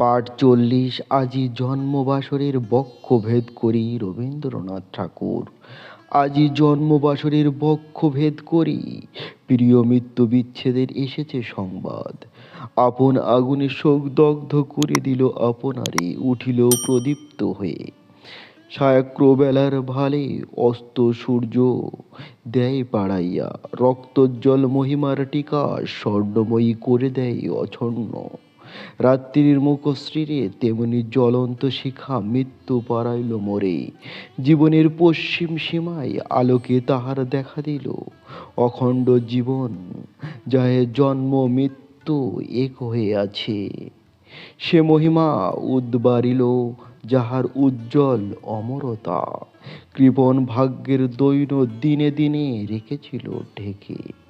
পাঠ চল্লিশ, আজি জন্মবাসরের বক্ষ ভেদ করি রবীন্দ্রনাথ ঠাকুর। আজি জন্মবাসরের বক্ষ ভেদ করি, প্রিয় মৃত্যু বিচ্ছেদের এসেছে সংবাদ। আপন আগুনে শোক দগ্ধ করে দিল আপনারে, উঠিল প্রদীপ্ত হয়ে। সায়ক্রবেলার ভালে অস্ত সূর্য, দেয় পাড়াইয়া, রক্তজ্জ্বল মহিমার টিকা স্বর্ণময়ী করে দেয় অছন্ন। রাত্রির মুখশ্রীরে তেমনি জ্বলন্ত শিখা মৃত্যু পারাইল মোরে। জীবনের পশ্চিম সীমায় আলোকে তাহার দেখা দিল। অখণ্ড জীবন যাহে জন্ম মৃত্যু এক হয়ে আছে। সে মহিমা উদ্বারিল যাহার উজ্জ্বল অমরতা। কৃপণ ভাগ্যের দৈন দিনে দিনে রেখেছিল ঢেকে।